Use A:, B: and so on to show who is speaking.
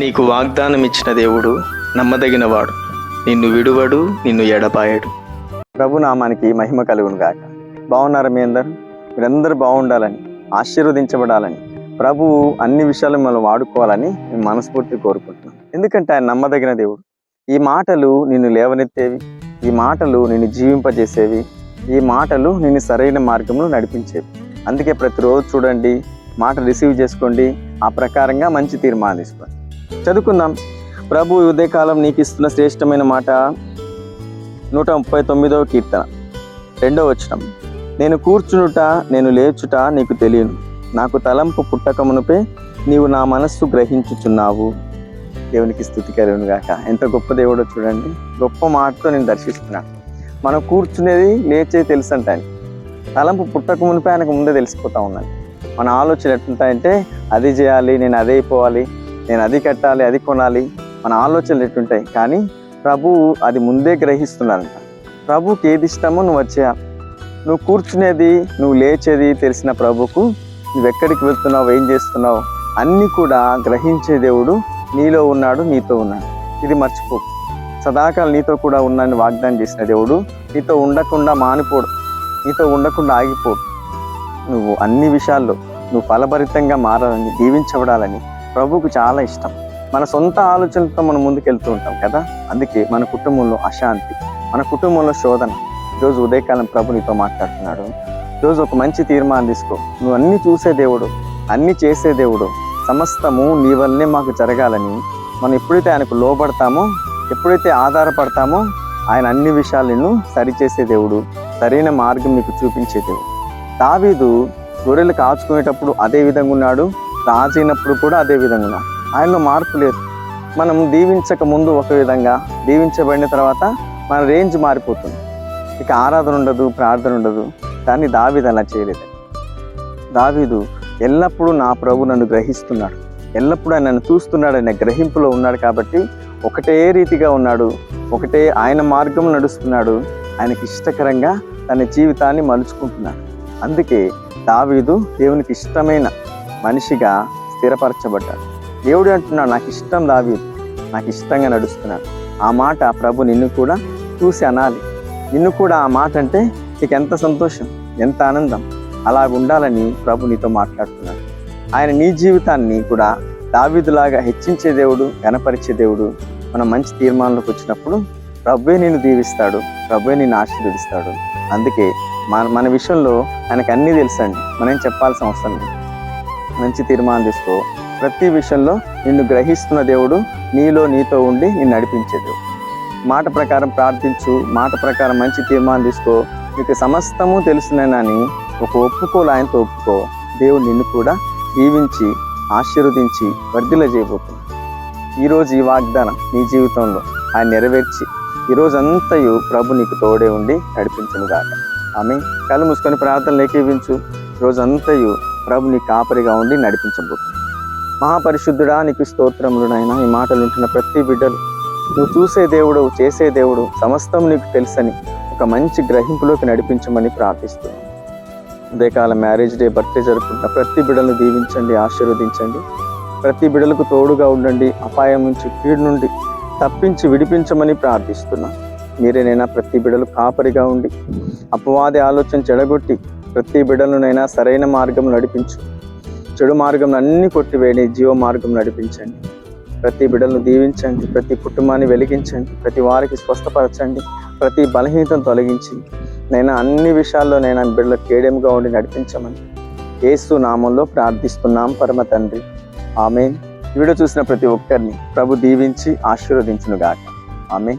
A: నీకు వాగ్దానం ఇచ్చిన దేవుడు నమ్మదగినవాడు. నిన్ను విడువడు నిన్ను ఎడపాయడు
B: ప్రభు నామానికి మహిమ కలుగును గాక బాగున్నారా మీ అందరు? మీరందరూ బాగుండాలని ఆశీర్వదించబడాలని ప్రభువు అన్ని విషయాలు మనం వాడుకోవాలని మేము మనస్ఫూర్తి కోరుకుంటున్నాం. ఎందుకంటే ఆయన నమ్మదగిన దేవుడు. ఈ మాటలు నిన్ను లేవనెత్తేవి ఈ మాటలు నిన్ను జీవింపజేసేవి ఈ మాటలు నిన్ను సరైన మార్గంలో నడిపించేవి. అందుకే ప్రతిరోజు చూడండి మాట రిసీవ్ చేసుకోండి ఆ ప్రకారంగా మంచి తీర్మానం తీసుకోండి. చదువుకుందాం. ప్రభు ఉదయకాలం నీకు ఇస్తున్న శ్రేష్టమైన మాట. నూట ముప్పై తొమ్మిదవ కీర్తన. రెండవ వచనం. నేను కూర్చునుట నేను లేచుట నీకు తెలియను. నాకు తలంపు పుట్టకమునుపే నీవు నా మనస్సు గ్రహించుచున్నావు. దేవునికి స్థుతి కలుగును గాక. ఎంత గొప్ప దేవుడో చూడండి. గొప్ప మాటతో నేను దర్శిస్తున్నాను మనం కూర్చునేది లేచే తెలుసు అంట ఆయన. తలంపు పుట్టక మునిపే ఆయనకు ముందే తెలిసిపోతా ఉన్నాను మన ఆలోచన ఎట్లుంటాయంటే అది చేయాలి నేను అదే అయిపోవాలి. నేను అది కట్టాలి అది కొనాలి మన ఆలోచనలు ఎట్టుంటాయి కానీ ప్రభువు అది ముందే గ్రహిస్తున్నాడంట. ప్రభుకి ఏది ఇష్టమో నువ్వు వచ్చా నువ్వు కూర్చునేది నువ్వు లేచేది తెలిసిన ప్రభుకు నువ్వు ఎక్కడికి వెళ్తున్నావు ఏం చేస్తున్నావు అన్నీ కూడా గ్రహించే దేవుడు నీలో ఉన్నాడు నీతో ఉన్నాడు. ఇది మర్చిపో. సదాకాలం నీతో కూడా ఉన్నాను వాగ్దానం చేసిన దేవుడు నీతో ఉండకుండా మానిపోడు నీతో ఉండకుండా ఆగిపోడు. నువ్వు అన్ని విషయాల్లో నువ్వు ఫలభరితంగా మారాలని దీవించబడాలని ప్రభువుకు చాలా ఇష్టం. మన సొంత ఆలోచనలతో మనం ముందుకెళ్తూ ఉంటాం కదా? అందుకే మన కుటుంబంలో అశాంతి మన కుటుంబంలో శోధన. ఈరోజు ఉదయకాలం ప్రభు నీతో మాట్లాడుతున్నాడు. ఈరోజు ఒక మంచి తీర్మానం తీసుకో. నువ్వు అన్నీ చూసే దేవుడు అన్నీ చేసే దేవుడు. సమస్తము నీ వల్లనే మాకు జరగాలని మనం ఎప్పుడైతే ఆయనకు లోబడతామో ఎప్పుడైతే ఆధారపడతామో ఆయన అన్ని విషయాలను సరిచేసే దేవుడు సరైన మార్గం నీకు చూపించే దేవుడు. దావీదు గొర్రెలు కాచుకునేటప్పుడు అదే విధంగా ఉన్నాడు. రాజైనప్పుడు కూడా అదే విధంగా. ఆయనలో మార్పు లేదు. మనం దీవించక ముందు ఒక విధంగా దీవించబడిన తర్వాత మన రేంజ్ మారిపోతుంది. ఇక ఆరాధన ఉండదు ప్రార్థన ఉండదు. కానీ దావీదు అలా చేయలేదు. దావీదు ఎల్లప్పుడూ నా ప్రభు నన్ను గ్రహిస్తున్నాడు. ఎల్లప్పుడూ ఆయన నన్ను చూస్తున్నాడు అనే గ్రహింపులో ఉన్నాడు కాబట్టి ఒకటే రీతిగా ఉన్నాడు. ఒకటే ఆయన మార్గం నడుస్తున్నాడు. ఆయనకి ఇష్టకరంగా తన జీవితాన్ని మలుచుకుంటున్నాడు. అందుకే దావీదు దేవునికి ఇష్టమైన మనిషిగా స్థిరపరచబడ్డాడు. దేవుడు అంటున్నాడు నాకు ఇష్టం దావి నాకు ఇష్టంగా నడుస్తున్నాడు. ఆ మాట ప్రభు నిన్ను కూడా చూసి అనాలి. నిన్ను కూడా ఆ మాట అంటే నీకు ఎంత సంతోషం ఎంత ఆనందం. అలా ఉండాలని ప్రభు నీతో మాట్లాడుతున్నాడు. ఆయన నీ జీవితాన్ని కూడా దావిదులాగా హెచ్చించే దేవుడు గణపరిచే దేవుడు మనం మంచి తీర్మానంలోకి వచ్చినప్పుడు ప్రభువే నిన్ను దీవిస్తాడు ప్రభువే నిన్ను ఆశీర్వదిస్తాడు. అందుకే మన మన విషయంలో ఆయనకు అన్నీ తెలుసండి. మనం చెప్పాల్సిన అవసరం లేదు. మంచి తీర్మానం తీసుకో. ప్రతి విషయంలో నిన్ను గ్రహిస్తున్న దేవుడు నీలో నీతో ఉండి నిన్ను నడిపించే దేవుడు మాట ప్రకారం ప్రార్థించు మాట ప్రకారం మంచి తీర్మానం తీసుకో. నీకు సమస్తము తెలుసునని ఒక ఒప్పుకోలు ఆయనతో ఒప్పుకో. దేవుడు నిన్ను కూడా దీవించి ఆశీర్వదించి వర్ధిల చేయబోతుంది ఈరోజు ఈ వాగ్దానం నీ జీవితంలో ఆయన నెరవేర్చి ఈరోజంతయు ప్రభు నీకు తోడే ఉండి నడిపించను గాక ఆమె కళ్ళు మూసుకొని ప్రార్థనలు ఏకీవించు. ప్రభు నీ కాపరిగా ఉండి నడిపించబోతుంది. మహాపరిశుద్ధుడా నీకు స్తోత్రములు నాయన ఈ మాటలు ఉంటున్న ప్రతి బిడ్డలు. నువ్వు చూసే దేవుడు చేసే దేవుడు సమస్తం నీకు తెలుసని ఒక మంచి గ్రహింపులోకి నడిపించమని ప్రార్థిస్తున్నాను ఉదయకాల మ్యారేజ్ డే బర్త్డే జరుపుకుంటున్న ప్రతి బిడ్డలను దీవించండి ఆశీర్వదించండి. ప్రతి బిడ్డలకు తోడుగా ఉండండి అపాయం నుంచి కీడు నుండి తప్పించి విడిపించమని ప్రార్థిస్తున్నాను మీరేనైనా ప్రతి బిడలు కాపరిగా ఉండి అపవాది ఆలోచన చెడగొట్టి ప్రతి బిడ్డలనైనా సరైన మార్గం నడిపించు. చెడు మార్గం అన్ని కొట్టివేడి జీవ మార్గం నడిపించండి. ప్రతి బిడ్డలను దీవించండి. ప్రతి కుటుంబాన్ని వెలిగించండి. ప్రతి వారికి స్వస్థపరచండి. ప్రతి బలహీనతను తొలగించి నేను అన్ని విషయాల్లో నైనా బిడ్డలకు కేడెంగా ఉండి నడిపించమని ఏసు నామంలో ప్రార్థిస్తున్నాం పరమ తండ్రి. ఆమె వీడియో చూసిన ప్రతి ఒక్కరిని ప్రభు దీవించి ఆశీర్వదించునుగాక. ఆమె